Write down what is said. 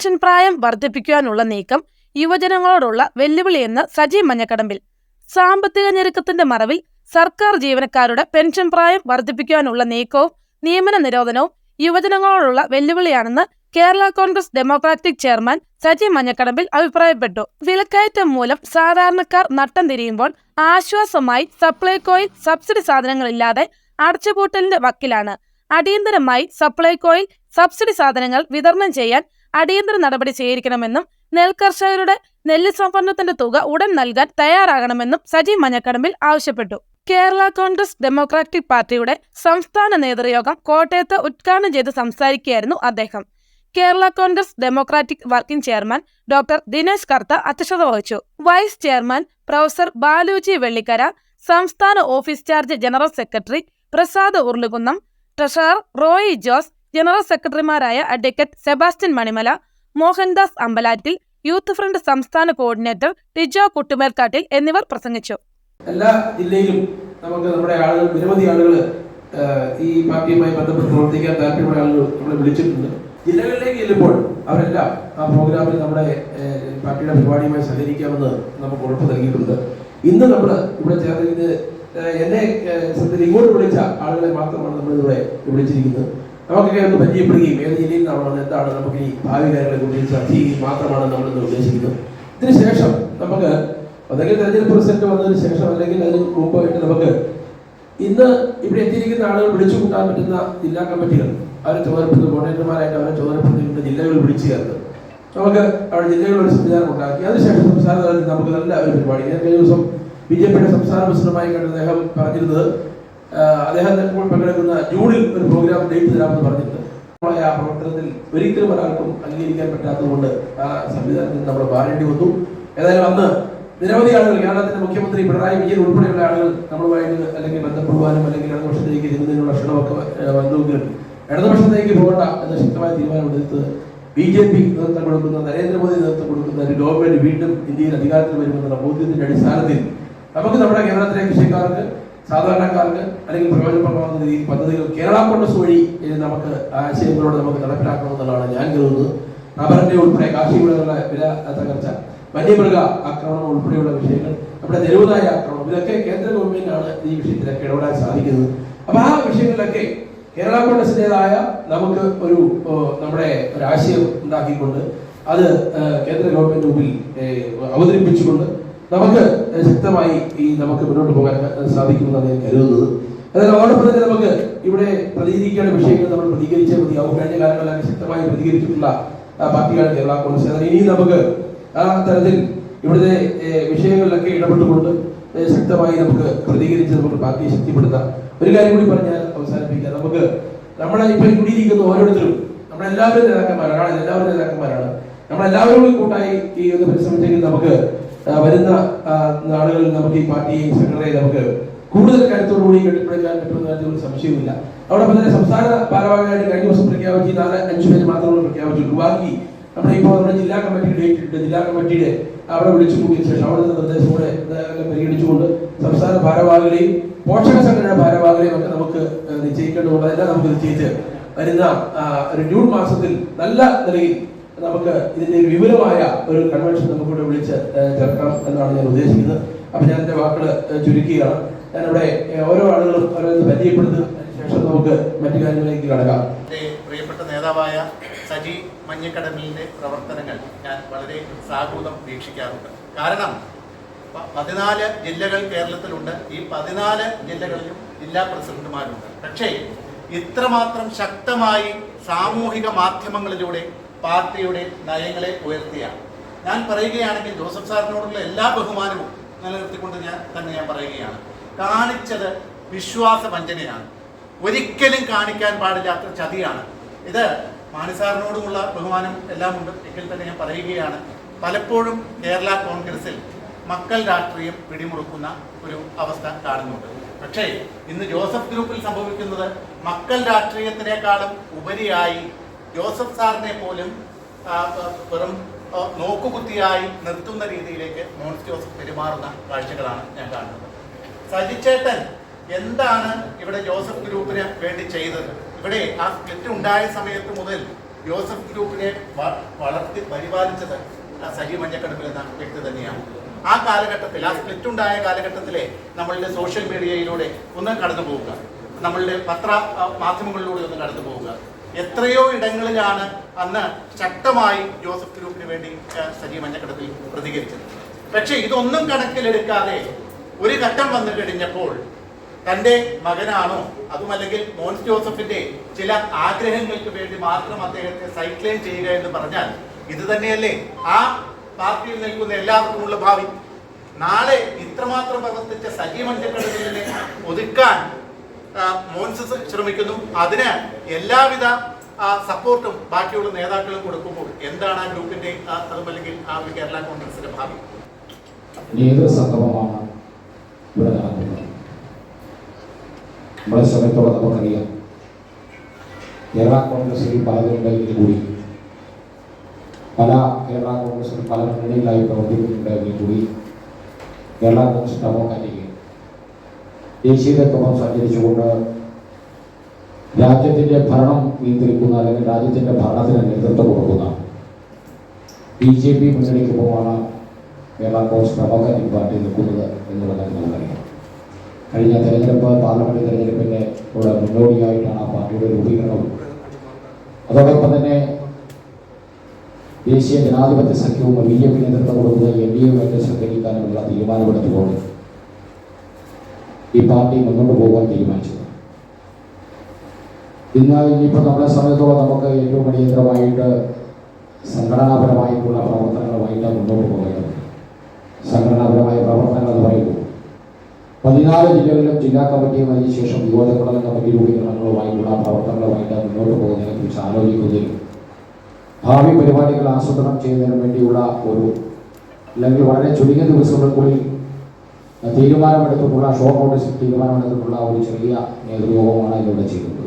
Pension പ്രായം വർദ്ധിപ്പിക്കുവാനുള്ള നീക്കം യുവജനങ്ങളോടുള്ള വെല്ലുവിളിയെന്ന് സജി മഞ്ഞക്കടമ്പിൽ. സാമ്പത്തിക ഞെരുക്കത്തിന്റെ മറവിൽ സർക്കാർ ജീവനക്കാരുടെ പെൻഷൻ പ്രായം വർദ്ധിപ്പിക്കുവാനുള്ള നീക്കവും നിയമന നിരോധനവും യുവജനങ്ങളോടുള്ള വെല്ലുവിളിയാണെന്ന് കേരള കോൺഗ്രസ് ഡെമോക്രാറ്റിക് ചെയർമാൻ സജി മഞ്ഞക്കടമ്പിൽ അഭിപ്രായപ്പെട്ടു. വിലക്കയറ്റം മൂലം സാധാരണക്കാർ നട്ടം തിരിയുമ്പോൾ ആശ്വാസമായി സപ്ലൈകോയിൽ സബ്സിഡി സാധനങ്ങളില്ലാതെ അടച്ചുപൂട്ടലിന്റെ വക്കിലാണ്. അടിയന്തരമായി സപ്ലൈകോയിൽ സബ്സിഡി സാധനങ്ങൾ വിതരണം ചെയ്യാൻ അടിയന്തര നടപടി സ്വീകരിക്കണമെന്നും നെൽകർഷകരുടെ നെല്ല് സംഭരണത്തിന്റെ തുക ഉടൻ നൽകാൻ തയ്യാറാകണമെന്നും സജീവ് മഞ്ഞക്കടമ്പിൽ ആവശ്യപ്പെട്ടു. കേരള കോൺഗ്രസ് ഡെമോക്രാറ്റിക് പാർട്ടിയുടെ സംസ്ഥാന നേതൃയോഗം കോട്ടയത്ത് ഉദ്ഘാടനം ചെയ്ത് സംസാരിക്കുകയായിരുന്നു അദ്ദേഹം. Kerala Congress Democratic working chairman doctor Dinesh Kartha അധ്യക്ഷത വഹിച്ചു. Vice chairman professor Baluji Vellikkara സംസ്ഥാന office charge general secretary Prasad Urulukunnam treasurer Roy Jose general സെക്രട്ടറിമാരായ advocate Sebastian Manimala Mohandas Ambalattil youth front സംസ്ഥാന കോർഡിനേറ്റർ ടിജോ കുട്ടുമേൽക്കാട്ടിൽ എന്നിവർ പ്രസംഗിച്ചു. എല്ലാ ജില്ലയിലും നമുക്ക് നമ്മുടെ ആളുകൾ നിരവധി ആളുകൾ ഈ പാർട്ടിയുമായി ബന്ധപ്പെട്ട് പ്രവർത്തിക്കാൻ താല്പര്യമുള്ള ആളുകൾ നമ്മളെ വിളിച്ചിട്ടുണ്ട്. ജില്ലകളിലേക്ക് ചെല്ലുമ്പോൾ അവരെല്ലാം ആ പ്രോഗ്രാമിൽ നമ്മുടെ പാർട്ടിയുടെ പരിപാടിയുമായി സഹകരിക്കാമെന്ന് നമുക്ക് ഉറപ്പ് നൽകിയിട്ടുണ്ട്. ഇന്ന് നമ്മൾ ഇവിടെ ചേർന്നിരിക്കുന്നത് എന്നെ ഇങ്ങോട്ട് വിളിച്ച ആളുകളെ മാത്രമാണ് നമ്മൾ ഇവിടെ വിളിച്ചിരിക്കുന്നത്. നമുക്കൊക്കെ ഒന്ന് പരിചയപ്പെടുകയും ഏത് ജില്ലയിൽ നിന്നാണ് എന്താണ് നമുക്ക് ഈ ഭാവി കാര്യങ്ങളെ ചർച്ച ചെയ്യുകയും മാത്രമാണ് നമ്മൾ ഇന്ന് ഉദ്ദേശിക്കുന്നത്. ഇതിന് ശേഷം നമുക്ക് ഒന്നെങ്കിൽ തെരഞ്ഞെടുപ്പ് റിസൾട്ട് വന്നതിന് ശേഷം അല്ലെങ്കിൽ അതിന് മുമ്പായിട്ട് നമുക്ക് ഇന്ന് ഇവിടെ എത്തിയിരിക്കുന്ന ആളുകൾ വിളിച്ചു കൂട്ടാൻ പറ്റുന്ന ജില്ലാ കമ്മിറ്റികൾ അവരെ ചുമതലപ്പെടുത്തി കോർഡിനേറ്റർമാരായിട്ട് അവരെ ചുമതലപ്പെടുത്തിക്കൊണ്ട് ജില്ലകൾ വിളിച്ചു ചേർത്ത് നമുക്ക് അവിടെ ജില്ലകളിൽ ഒരു സംവിധാനം ഉണ്ടാക്കി. അതിനുശേഷം സംസ്ഥാന തലത്തിൽ നമുക്ക് നല്ല ഒരു പരിപാടി. ഞാൻ കഴിഞ്ഞ ദിവസം ബി ജെ പിയുടെ സംസ്ഥാന പ്രസിഡന്റുമായി കണ്ട അദ്ദേഹം പറഞ്ഞിരുന്നത് അദ്ദേഹം പങ്കെടുക്കുന്ന ജൂണിൽ ഒരു പ്രോഗ്രാം ഡേറ്റ് തരാമെന്ന് പറഞ്ഞിട്ടുണ്ട് നമ്മളെ ആ പ്രവർത്തനത്തിൽ ഒരിക്കലും ഒരാൾക്കും അംഗീകരിക്കാൻ പറ്റാത്തതുകൊണ്ട് ആ സംവിധാനത്തിൽ നമ്മൾ മാറേണ്ടി വന്നു. ഏതായാലും അന്ന് നിരവധി ആളുകൾ കേരളത്തിന്റെ മുഖ്യമന്ത്രി പിണറായി വിജയൻ ഉൾപ്പെടെയുള്ള ആളുകൾ നമ്മളുമായിട്ട് അല്ലെങ്കിൽ ബന്ധപ്പെടുവാനും അല്ലെങ്കിൽ ഇടതുപക്ഷത്തേക്ക് ചെയ്യുന്നതിനുള്ള ക്ഷണമൊക്കെ വന്നുവെങ്കിലും ഇടതുപക്ഷത്തേക്ക് പോകണ്ട എന്ന ശക്തമായ തീരുമാനമെടുത്ത് ബി ജെ പി നേതൃത്വം കൊടുക്കുന്ന നരേന്ദ്രമോദി നേതൃത്വം കൊടുക്കുന്ന ഒരു ഗവൺമെന്റ് വീണ്ടും ഇന്ത്യയിൽ അധികാരത്തിൽ വരുമെന്നുള്ള ബോധ്യത്തിന്റെ അടിസ്ഥാനത്തിൽ നമുക്ക് നമ്മുടെ കേരളത്തിലെ കൃഷിക്കാർക്ക് സാധാരണക്കാർക്ക് അല്ലെങ്കിൽ പ്രയോജനപ്രദമാകുന്ന രീതിയിൽ പദ്ധതികൾ കേരള കോൺഗ്രസ് വഴി നമുക്ക് ആശയങ്ങളോട് നമുക്ക് നടപ്പിലാക്കണമെന്നുള്ളതാണ് ഞാൻ കരുതുന്നത്. റബ്ബറിന്റെ ഉൾപ്പെടെ കാർഷിക വിളകളുടെ വില തകർച്ച വന്യമൃഗ ആക്രമണം ഉൾപ്പെടെയുള്ള വിഷയങ്ങൾ നമ്മുടെ നിരവധായ ആക്രമണം ഇതൊക്കെ കേന്ദ്ര ഗവൺമെന്റിനാണ് ഈ വിഷയത്തിലൊക്കെ ഇടപെടാൻ സാധിക്കുന്നത്. അപ്പൊ ആ വിഷയങ്ങളിലൊക്കെ കേരള കോൺഗ്രസിന്റേതായ നമുക്ക് ഒരു നമ്മുടെ ഒരു ആശയം ഉണ്ടാക്കിക്കൊണ്ട് അത് കേന്ദ്ര ഗവൺമെന്റ് മുമ്പിൽ അവതരിപ്പിച്ചുകൊണ്ട് നമുക്ക് ശക്തമായി ഈ നമുക്ക് മുന്നോട്ട് പോകാൻ സാധിക്കുമെന്നാണ് ഞാൻ കരുതുന്നത്. അതായത് അതോടൊപ്പം തന്നെ നമുക്ക് ഇവിടെ പ്രതികരിക്കേണ്ട വിഷയങ്ങൾ നമ്മൾ പ്രതികരിച്ചേ മതിയാവും. കഴിഞ്ഞ കാലങ്ങളിലൊക്കെ ശക്തമായി പ്രതികരിച്ചിട്ടുള്ള പാർട്ടിയാണ് കേരള കോൺഗ്രസ്. എന്നാൽ ഇനിയും നമുക്ക് ആ തരത്തിൽ ഇവിടുത്തെ വിഷയങ്ങളിലൊക്കെ ഇടപെട്ടുകൊണ്ട് ശക്തമായി നമുക്ക് പ്രതികരിച്ച് നമുക്ക് പാർട്ടിയെ ശക്തിപ്പെടുത്താം. ഒരു കാര്യം കൂടി പറഞ്ഞാൽ അവസാനിപ്പിക്കാം. നമുക്ക് നമ്മളെ ഇപ്പം കൂടിയിരിക്കുന്ന ഓരോരുത്തരും നമ്മളെല്ലാവരും നേതാക്കന്മാരാണ്. എല്ലാവരും നേതാക്കന്മാരാണ്. നമ്മളെല്ലാവരും കൂടി കൂട്ടായി ഈ ഒന്ന് പരിശ്രമിച്ചെങ്കിൽ നമുക്ക് വരുന്ന നാളുകളിൽ നമുക്ക് ഈ പാർട്ടിയെയും സെക്രട്ടറിയെ നമുക്ക് കൂടുതൽ കരുത്തോടുകൂടി കെട്ടിപ്പടുക്കാൻ പറ്റുമെന്ന കാര്യത്തിൽ ഒരു സംശയവുമില്ല. അവിടെ തന്നെ സംസ്ഥാന ഭാരവാഹികളായിട്ട് കഴിഞ്ഞ ദിവസം പ്രഖ്യാപിച്ച്. നാല് അഞ്ചു പേര് മാത്രമേ പ്രഖ്യാപിച്ചുള്ളൂ ബാക്കി നമ്മുടെ ഇപ്പോൾ നമ്മുടെ ജില്ലാ കമ്മിറ്റി ഡേറ്റ് ഇട്ട് ജില്ലാ കമ്മിറ്റിയുടെ അവിടെ വിളിച്ചു കൂടിയ ശേഷം അവിടെ നിന്ന് നിർദ്ദേശം കൂടെ ഇതെല്ലാം പരിഗണിച്ചുകൊണ്ട് സംസ്ഥാന ഭാരവാഹികളെയും പോഷക സംഘടന ഭാരവാഹികളെയും ഒക്കെ നമുക്ക് നിശ്ചയിക്കേണ്ടതുകൊണ്ട് അതെല്ലാം നമുക്ക് നിശ്ചയിച്ച് വരുന്ന ഒരു ജൂൺ മാസത്തിൽ നല്ല നിലയിൽ നമുക്ക് ഇതിന്റെ വിപുലമായ ഒരു കൺവെൻഷൻ നമുക്കിവിടെ വിളിച്ച് ചേർക്കണം എന്നാണ് ഞാൻ ഉദ്ദേശിക്കുന്നത്. അപ്പൊ ഞാൻ എന്റെ വാക്കുകൾ ചുരുക്കുകയാണ്. ഇവിടെ ഓരോ ആളുകളും ഓരോന്ന് പരിചയപ്പെടുത്തും. ശേഷം നമുക്ക് മറ്റു കാര്യങ്ങളിലേക്ക് കടക്കാം. പ്രിയപ്പെട്ട നേതാവായ സജി മഞ്ഞക്കടമിന്റെ പ്രവർത്തനങ്ങൾ ഞാൻ വളരെ സാഹൂതം വീക്ഷിക്കാറുണ്ട്. കാരണം പതിനാല് ജില്ലകൾ കേരളത്തിലുണ്ട്. ഈ പതിനാല് ജില്ലകളിലും ജില്ലാ പ്രസിഡന്റുമാരുണ്ട്. പക്ഷേ ഇത്രമാത്രം ശക്തമായി സാമൂഹിക മാധ്യമങ്ങളിലൂടെ പാർട്ടിയുടെ നയങ്ങളെ ഉയർത്തിയാണ്. ഞാൻ പറയുകയാണെങ്കിൽ ജോസഫ് സാറിനോടുള്ള എല്ലാ ബഹുമാനവും നിലനിർത്തിക്കൊണ്ട് ഞാൻ തന്നെ ഞാൻ പറയുകയാണ്. കാണിച്ചത് വിശ്വാസ വഞ്ചനയാണ്. ഒരിക്കലും കാണിക്കാൻ പാടില്ലാത്ത ചതിയാണ്. ഇത് മാണിസാറിനോടുമുള്ള ബഹുമാനം എല്ലാം ഉണ്ട്. എങ്കിൽ തന്നെ ഞാൻ പറയുകയാണ്. പലപ്പോഴും കേരള കോൺഗ്രസിൽ മക്കൾ രാഷ്ട്രീയം പിടിമുറുക്കുന്ന ഒരു അവസ്ഥ കാണുന്നുണ്ട്. പക്ഷേ ഇന്ന് ജോസഫ് ഗ്രൂപ്പിൽ സംഭവിക്കുന്നത് മക്കൾ രാഷ്ട്രീയത്തിനേക്കാളും ഉപരിയായി ജോസഫ് സാറിനെ പോലും വെറും നോക്കുകുത്തിയായി നിർത്തുന്ന രീതിയിലേക്ക് മോൻസ് ജോസഫ് പെരുമാറുന്ന കാഴ്ചകളാണ് ഞാൻ കാണുന്നത്. സജിച്ചേട്ടൻ എന്താണ് ഇവിടെ ജോസഫ് ഗ്രൂപ്പിന് വേണ്ടി ചെയ്തത്? ഇവിടെ ആ സ്പ്ലിറ്റ് ഉണ്ടായ സമയത്ത് മുതൽ ജോസഫ് ഗ്രൂപ്പിനെ വളർത്തി പരിപാലിച്ചത് സജി മഞ്ഞക്കടുപ്പിൽ എന്ന വ്യക്തി തന്നെയാണ്. ആ കാലഘട്ടത്തിൽ ആ സ്പ്ലിറ്റ് ഉണ്ടായ കാലഘട്ടത്തിലെ നമ്മളുടെ സോഷ്യൽ മീഡിയയിലൂടെ ഒന്ന് കടന്നു പോവുക നമ്മളുടെ പത്ര മാധ്യമങ്ങളിലൂടെ ഒന്ന് കടന്നു പോവുക എത്രയോ ഇടങ്ങളിലാണ് അന്ന് ശക്തമായി ജോസഫ് ഗ്രൂപ്പിന് വേണ്ടി ആ, സജി മഞ്ഞക്കടത്തിൽ പ്രതികരിച്ചത്. പക്ഷേ ഇതൊന്നും കണക്കിലെടുക്കാതെ ഒരു ഘട്ടം വന്നു കഴിഞ്ഞപ്പോൾ തന്റെ മകനാണോ അതുമല്ലെങ്കിൽ മോൻസ് ജോസഫിന്റെ ചില ആഗ്രഹങ്ങൾക്ക് വേണ്ടി മാത്രം അദ്ദേഹത്തെ സൈക്ലൈൻ ചെയ്യുക എന്ന് പറഞ്ഞാൽ ഇത് തന്നെയല്ലേ? ആ പാർട്ടിയിൽ നിൽക്കുന്ന എല്ലാവർക്കുമുള്ള ഭാവി. നാളെ ഇത്രമാത്രം പ്രവർത്തിച്ച സജീവ മഞ്ചക്കടലിനെ ഒതുക്കാൻ മോൻസ് ശ്രമിക്കുന്നു അതിന് എല്ലാവിധ സപ്പോർട്ടും ബാക്കിയുള്ള നേതാക്കളും കൊടുക്കുമ്പോൾ എന്താണ് ആ ഗ്രൂപ്പിന്റെ അതുമല്ലെങ്കിൽ ആ ഒരു കേരള കോൺഗ്രസിന്റെ ഭാവി? നേതൃസംഗമമാണ് നമ്മളെ സമയത്തോടെ നമുക്കറിയാം. കേരള കോൺഗ്രസിൽ പലതുണ്ടെങ്കിൽ കൂടി. പല കേരള കോൺഗ്രസിൽ പല മുന്നണികളായി പ്രവർത്തിക്കുന്നുണ്ടെങ്കിൽ കൂടി. കേരള കോൺഗ്രസ് ഡെമോക്രാറ്റിക് ദേശീയതത്വം സഞ്ചരിച്ചുകൊണ്ട് രാജ്യത്തിന്റെ ഭരണം നിയന്ത്രിക്കുന്ന അല്ലെങ്കിൽ രാജ്യത്തിന്റെ ഭരണത്തിന് നേതൃത്വം കൊടുക്കുന്ന ബി ജെ പി മുന്നണിക്കൊപ്പമാണ് കേരള കോൺഗ്രസ് ഡെമോക്രാറ്റിക് പാർട്ടി നിൽക്കുന്നത് എന്നുള്ളത് നമുക്കറിയാം. കഴിഞ്ഞ തെരഞ്ഞെടുപ്പ് പാർലമെന്റ് തെരഞ്ഞെടുപ്പിന്റെ കൂടെ മുന്നോടിയായിട്ടാണ് ആ പാർട്ടിയുടെ രൂപീകരണവും. അതോടൊപ്പം തന്നെ ദേശീയ ജനാധിപത്യ സഖ്യവും ബി ജെ പി നേതൃത്വം കൊടുക്കുന്ന എൻ ഡി എ സഹകരിക്കാനുള്ള തീരുമാനമെടുത്തുകൊണ്ട് ഈ പാർട്ടി മുന്നോട്ട് പോകാൻ തീരുമാനിച്ചത് ഇന്ന് ഇനിയിപ്പോൾ നമ്മളെ സമയത്തോളം നമുക്ക് ഏറ്റവും അടിയന്തരമായിട്ട് സംഘടനാപരമായിട്ടുള്ള പ്രവർത്തനങ്ങളുമായിട്ട് മുന്നോട്ട് പോകേണ്ടത് സംഘടനാപരമായ പ്രവർത്തനങ്ങൾ എന്ന് പറയുമ്പോൾ പതിനാല് ജില്ലകളിലും ജില്ലാ കമ്മിറ്റിയും അതിനുശേഷം യുവജനമണ്ഡലം കമ്മിറ്റി രൂപീകരണങ്ങളുമായിട്ടുള്ള പ്രവർത്തനങ്ങളുമായിട്ട് മുന്നോട്ട് പോകുന്നതിനെ കുറിച്ച് ആലോചിക്കുകയും ഭാവി പരിപാടികൾ ആസൂത്രണം ചെയ്യുന്നതിന് വേണ്ടിയുള്ള ഒരു അല്ലെങ്കിൽ വളരെ ചുരുങ്ങിയ ദിവസങ്ങൾക്കുള്ളിൽ തീരുമാനമെടുത്തിട്ടുള്ള ഷോർട്ട് നോട്ടീസിൽ തീരുമാനമെടുത്തിട്ടുള്ള ഒരു ചെറിയ നേതൃയോഗമാണ് ഇതിലൂടെ ചെയ്യുന്നത്